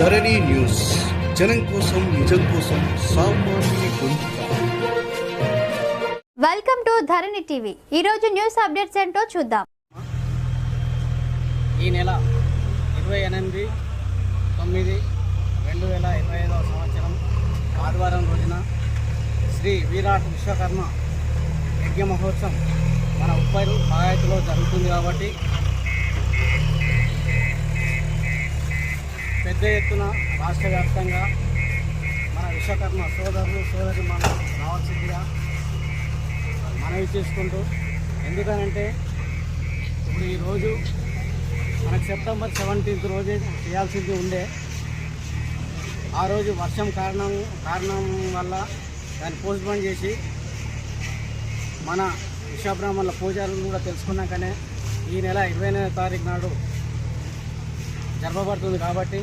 ధరణి news. జనం కోసం నిజం కోసం సామాన్య వెల్కమ్ టు ధరణి టీవీ. ఈ రోజు న్యూస్ అప్డేట్స్ ఏంటో చూద్దాం. ఈ నెల ఇరవై ఎనిమిది తొమ్మిది రెండు వేల ఇరవై ఐదవ సంవత్సరం ఆదివారం రోజున శ్రీ విరాట్ విశ్వకర్మ యజ్ఞ మహోత్సవం మన ఉప్పైరు బాగాయతలో జరుగుతుంది కాబట్టి పెద్ద ఎత్తున రాష్ట్ర వ్యాప్తంగా మన విశ్వకర్మ సోదరులు సోదరి మనం రావాల్సిందిగా మనవి చేసుకుంటూ ఎందుకనంటే ఇప్పుడు ఈరోజు మనకు సెప్టెంబర్ సెవెంటీన్త్ రోజే చేయాల్సింది ఉండే. ఆ రోజు వర్షం కారణం కారణం వల్ల దాన్ని పోస్ట్పోన్ చేసి మన విశ్వబ్రాహ్మణుల పూజారులు కూడా తెలుసుకున్నాకనే ఈ నెల ఇరవై తారీఖు నాడు జరపబడుతుంది కాబట్టి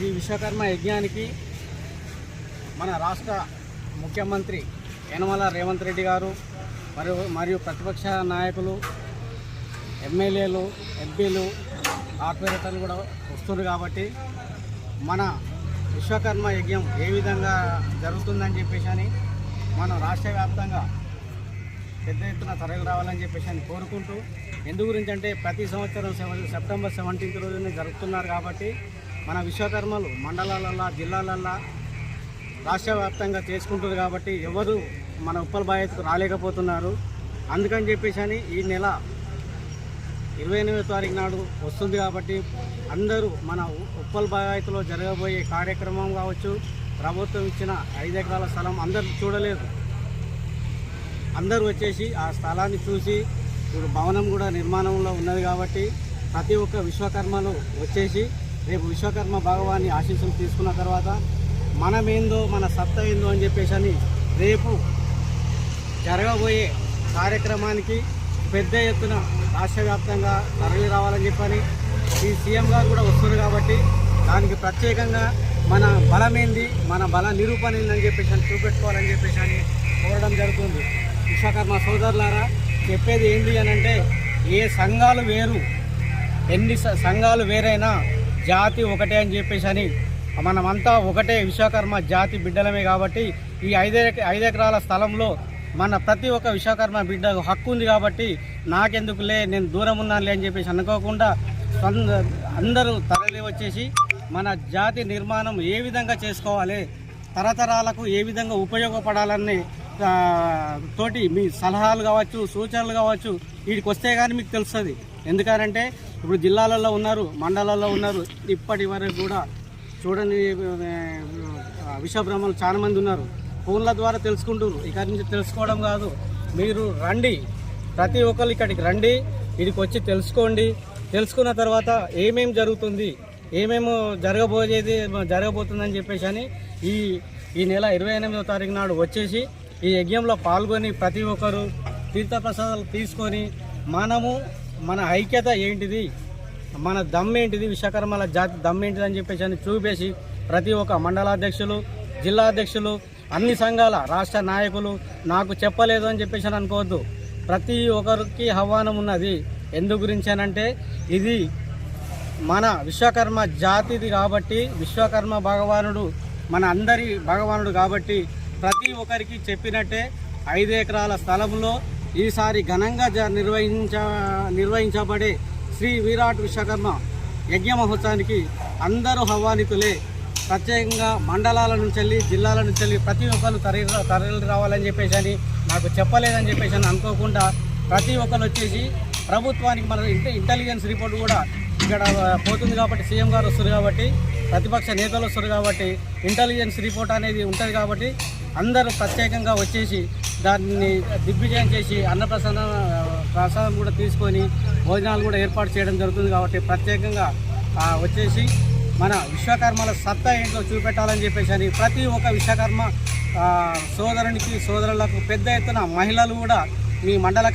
ఈ విశ్వకర్మ యజ్ఞానికి మన రాష్ట్ర ముఖ్యమంత్రి యనమల రేవంత్ రెడ్డి గారు మరియు మరియు ప్రతిపక్ష నాయకులు ఎమ్మెల్యేలు ఎంపీలు కార్పొరేటర్లు కూడా వస్తున్నారు కాబట్టి మన విశ్వకర్మ యజ్ఞం ఏ విధంగా జరుగుతుందని చెప్పేసి అని మనం రాష్ట్ర వ్యాప్తంగా పెద్ద ఎత్తున తరలి రావాలని చెప్పేసి అని కోరుకుంటూ ఎందు గురించి అంటే ప్రతి సంవత్సరం సెప్టెంబర్ సెవెంటీన్త్ రోజున జరుపుతున్నారు కాబట్టి మన విశ్వకర్మలు మండలాలల్లా జిల్లాలల్లో రాష్ట్ర వ్యాప్తంగా చేసుకుంటారు కాబట్టి ఎవరు మన ఉప్పల్ బాధ్యతకు రాలేకపోతున్నారు. అందుకని చెప్పేసి అని ఈ నెల ఇరవై ఎనిమిదో తారీఖు నాడు వస్తుంది కాబట్టి అందరూ మన ఉప్పల్ బాగాయతలో జరగబోయే కార్యక్రమం కావచ్చు ప్రభుత్వం ఇచ్చిన ఐదు ఎకరాల స్థలం అందరూ చూడలేదు. అందరూ వచ్చేసి ఆ స్థలాన్ని చూసి ఇప్పుడు భవనం కూడా నిర్మాణంలో ఉన్నది కాబట్టి ప్రతి ఒక్క విశ్వకర్మలు వచ్చేసి రేపు విశ్వకర్మ భగవాన్ని ఆశీస్సులు తీసుకున్న తర్వాత మనమేందో మన సత్తా ఏందో అని చెప్పేసి అని రేపు జరగబోయే కార్యక్రమానికి పెద్ద ఎత్తున రాష్ట్ర వ్యాప్తంగా తరలి రావాలని చెప్పని ఈ సీఎం గారు కూడా వస్తున్నారు కాబట్టి దానికి ప్రత్యేకంగా మన బలమేంది మన బల నిరూపణ ఏందని చెప్పేసి అని చూపెట్టుకోవాలని చెప్పేసి అని కోరడం జరుగుతుంది. విశ్వకర్మ సోదరులారా చెప్పేది ఏంటి అని అంటే ఏ సంఘాలు వేరు ఎన్ని సంఘాలు వేరైనా జాతి ఒకటే అని చెప్పేసి అని మనమంతా ఒకటే విశ్వకర్మ జాతి బిడ్డలమే కాబట్టి ఈ ఐదు ఎక- ఐదు ఎకరాల స్థలంలో మన ప్రతి ఒక్క విశ్వకర్మ బిడ్డ హక్కు ఉంది కాబట్టి నాకెందుకులే నేను దూరం ఉన్నానులే అని చెప్పేసి అనుకోకుండా అందరూ తరలి వచ్చేసి మన జాతి నిర్మాణం ఏ విధంగా చేసుకోవాలి తరతరాలకు ఏ విధంగా ఉపయోగపడాలని తోటి మీ సలహాలు కావచ్చు సూచనలు కావచ్చు వీటికి వస్తే కానీ మీకు తెలుస్తుంది. ఎందుకనంటే ఇప్పుడు జిల్లాలలో ఉన్నారు మండలాల్లో ఉన్నారు ఇప్పటి వరకు కూడా చూడండి విషభ్రమలు చాలామంది ఉన్నారు. ఫోన్ల ద్వారా తెలుసుకుంటారు ఇక్కడి నుంచి తెలుసుకోవడం కాదు. మీరు రండి. ప్రతి ఒక్కరు ఇక్కడికి రండి. ఇక్కడికి వచ్చి తెలుసుకోండి. తెలుసుకున్న తర్వాత ఏమేం జరుగుతుంది ఏమేమో జరగబోయేది జరగబోతుందని చెప్పేసి అని ఈ ఈ నెల ఇరవై ఎనిమిదో తారీఖు నాడు వచ్చేసి ఈ యజ్ఞంలో పాల్గొని ప్రతి ఒక్కరు తీర్థప్రసాదాలు తీసుకొని మనము మన ఐక్యత ఏంటిది? మన దమ్ ఏంటిది? విశ్వకర్మల జాతి దమ్ ఏంటిది అని చెప్పేసి అని చూపేసి ప్రతి ఒక్క మండలాధ్యక్షులు జిల్లా అధ్యక్షులు అన్ని సంఘాల రాష్ట్ర నాయకులు నాకు చెప్పలేదు అని చెప్పేసి అని అనుకోవద్దు. ప్రతి ఒక్కరికి ఆహ్వానం ఉన్నది. ఎందు గురించి అనంటే ఇది మన విశ్వకర్మ జాతిది కాబట్టి విశ్వకర్మ భగవానుడు మన అందరి భగవానుడు కాబట్టి ప్రతి ఒక్కరికి చెప్పినట్టే ఐదు ఎకరాల స్థలంలో ఈసారి ఘనంగా జ నిర్వహించ నిర్వహించబడే శ్రీ విరాట్ విశ్వకర్మ యజ్ఞ మహోత్సవానికి అందరూ హవానితులే ప్రత్యేకంగా మండలాల నుంచి వెళ్ళి జిల్లాల నుంచి వెళ్ళి ప్రతి ఒక్కరు తరలి తరలి రావాలని చెప్పేసి అని నాకు చెప్పలేదని చెప్పేసి అని అనుకోకుండా ప్రతి ఒక్కరు వచ్చేసి ప్రభుత్వానికి మన ఇంటెలిజెన్స్ రిపోర్ట్ కూడా ఇక్కడ పోతుంది కాబట్టి సీఎం గారు వస్తారు కాబట్టి ప్రతిపక్ష నేతలు వస్తారు కాబట్టి ఇంటెలిజెన్స్ రిపోర్ట్ అనేది ఉంటుంది కాబట్టి అందరూ ప్రత్యేకంగా వచ్చేసి దాన్ని దిగ్విజయం చేసి అన్నప్రసాదం ప్రసాదం కూడా తీసుకొని భోజనాలు కూడా ఏర్పాటు చేయడం జరుగుతుంది కాబట్టి ప్రత్యేకంగా వచ్చేసి మన విశ్వకర్మల సత్తా ఏంటో చూపెట్టాలని చెప్పేసి అని ప్రతి ఒక్క విశ్వకర్మ సోదరునికి సోదరులకు పెద్ద ఎత్తున మహిళలు కూడా మీ మండల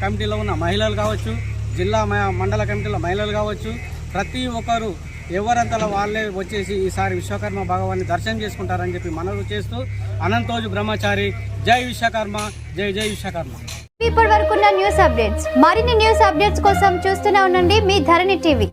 కమిటీలో ఉన్న మహిళలు కావచ్చు జిల్లా మండల కమిటీలో మహిళలు కావచ్చు ప్రతి ఒక్కరు ఎవరంతలా వాళ్ళే వచ్చేసి ఈసారి విశ్వకర్మ భగవాన్ని దర్శనం చేసుకుంటారని చెప్పి మనవి చేస్తూ అనంతోజు బ్రహ్మచారి. జై విశ్వకర్మ జై జై విశ్వకర్మ. ఇప్పటి వరకున్న న్యూస్ అప్డేట్స్. మరిన్ని న్యూస్ అప్డేట్స్ కోసం చూస్తూనే ఉండండి మీ ధరణి టీవీ.